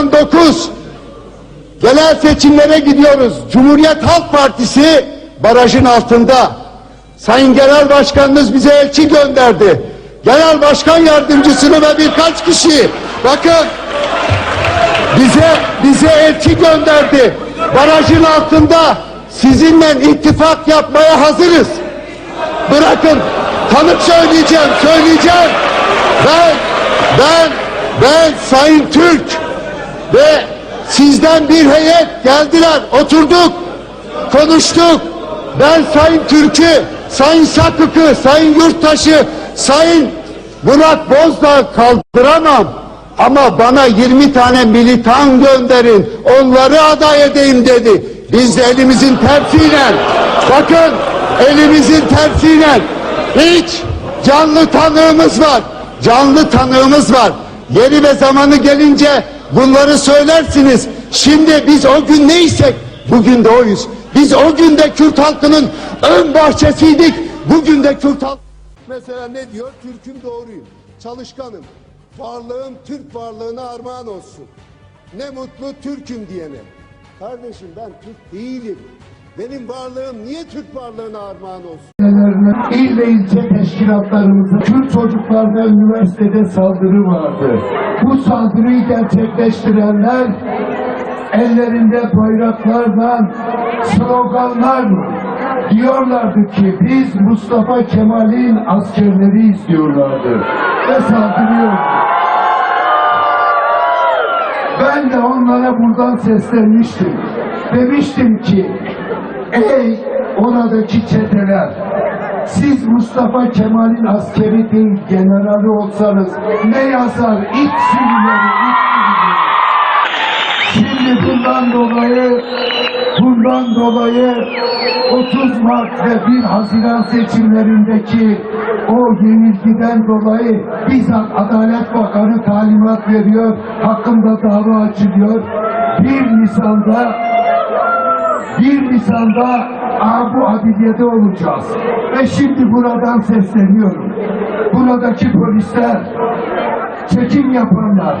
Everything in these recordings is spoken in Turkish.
99 genel seçimlere gidiyoruz. Cumhuriyet Halk Partisi barajın altında. Sayın Genel Başkanınız bize elçi gönderdi. Genel Başkan Yardımcısını ve birkaç kişi bakın bize bize elçi gönderdi. Barajın altında sizinle ittifak yapmaya hazırız. Bırakın tanık söyleyeceğim, söyleyeceğim. Ben, ben, ben Sayın Türk ve sizden bir heyet geldiler, oturduk, konuştuk. Ben Sayın Türk'ü, Sayın Sakık'ı, Sayın Yurttaş'ı, Sayın Murat Bozdağ kaldıramam. Ama bana 20 tane militan gönderin, onları aday edeyim dedi. Biz de elimizin tersiyle, bakın elimizin tersiyle hiç canlı tanığımız var. Canlı tanığımız var. Yeri ve zamanı gelince bunları söylersiniz. Şimdi biz o gün neysek bugün de oyuz. Biz o gün de Kürt halkının ön bahçesiydik. Bugün de Kürt halkı Mesela ne diyor? Türk'üm doğruyum. Çalışkanım. Varlığım Türk varlığına armağan olsun. Ne mutlu Türk'üm diyene. Kardeşim ben Türk değilim. Benim varlığım niye Türk varlığına armağan olsun? İl ve ilçe teşkilatlarımızın Kürt çocuklarına üniversitede saldırı vardı. Bu saldırıyı gerçekleştirenler ellerinde bayraklarla sloganlar diyorlardı ki biz Mustafa Kemal'in askerleriyiz diyorlardı ve saldırıyordu. Ben de onlara buradan seslenmiştim. Demiştim ki ey oradaki çeteler siz Mustafa Kemal'in askeri değil generali olsanız ne yazar iç sürüleri iç sürüleri. Şimdi bundan dolayı bundan dolayı 30 Mart ve 1 Haziran seçimlerindeki o yenilgiden dolayı bizzat Adalet Bakanı talimat veriyor. Hakkında dava açılıyor. 1 Nisan'da 1 Nisan'da Abu Adiye'de olacağız. Ve şimdi buradan sesleniyorum. Buradaki polisler, çekim yapanlar,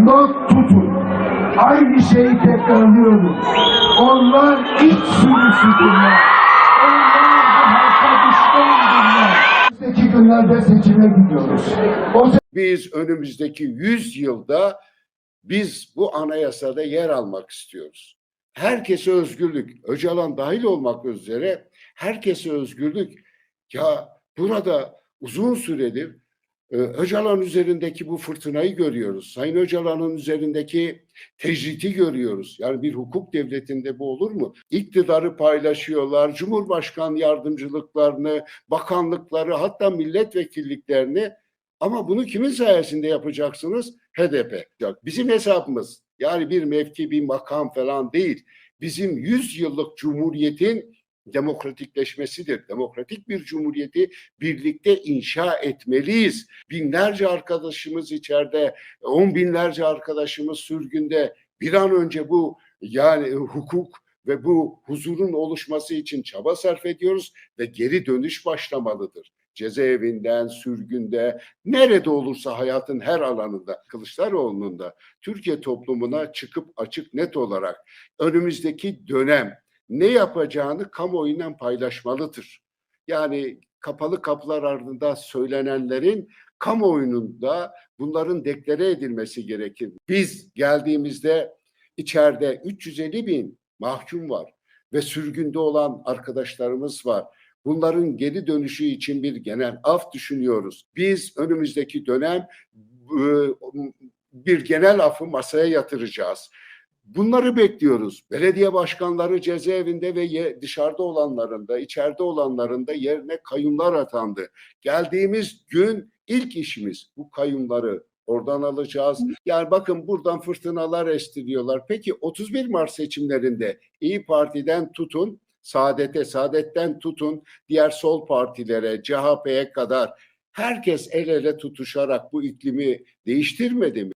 not tutun. Aynı şeyi tekrarlıyorum. Onlar iç sürüsüdürler. Onlar. Önümüzdeki günlerde seçime gidiyoruz. Biz önümüzdeki 100 yılda biz bu anayasada yer almak istiyoruz. Herkese özgürlük, Öcalan dahil olmak üzere herkese özgürlük. Ya burada uzun süredir e, Öcalan üzerindeki bu fırtınayı görüyoruz. Sayın Öcalan'ın üzerindeki tecriti görüyoruz. Yani bir hukuk devletinde bu olur mu? İktidarı paylaşıyorlar, Cumhurbaşkan yardımcılıklarını, bakanlıkları hatta milletvekilliklerini ama bunu kimin sayesinde yapacaksınız? HDP. Bizim hesabımız yani bir mevki, bir makam falan değil. Bizim 100 yıllık cumhuriyetin demokratikleşmesidir. Demokratik bir cumhuriyeti birlikte inşa etmeliyiz. Binlerce arkadaşımız içeride, on binlerce arkadaşımız sürgünde. Bir an önce bu yani hukuk ve bu huzurun oluşması için çaba sarf ediyoruz ve geri dönüş başlamalıdır cezaevinden, sürgünde, nerede olursa hayatın her alanında, Kılıçdaroğlu'nun da Türkiye toplumuna çıkıp açık net olarak önümüzdeki dönem ne yapacağını kamuoyuyla paylaşmalıdır. Yani kapalı kapılar ardında söylenenlerin kamuoyunun da bunların deklare edilmesi gerekir. Biz geldiğimizde içeride 350 bin mahkum var ve sürgünde olan arkadaşlarımız var. Bunların geri dönüşü için bir genel af düşünüyoruz. Biz önümüzdeki dönem e, bir genel afı masaya yatıracağız. Bunları bekliyoruz. Belediye başkanları cezaevinde ve dışarıda olanların da, içeride olanların da yerine kayyumlar atandı. Geldiğimiz gün ilk işimiz bu kayyumları oradan alacağız. Yani bakın buradan fırtınalar estiriyorlar. Peki 31 Mart seçimlerinde İyi Parti'den tutun Saadet'e, Saadet'ten tutun diğer sol partilere, CHP'ye kadar herkes el ele tutuşarak bu iklimi değiştirmedi mi?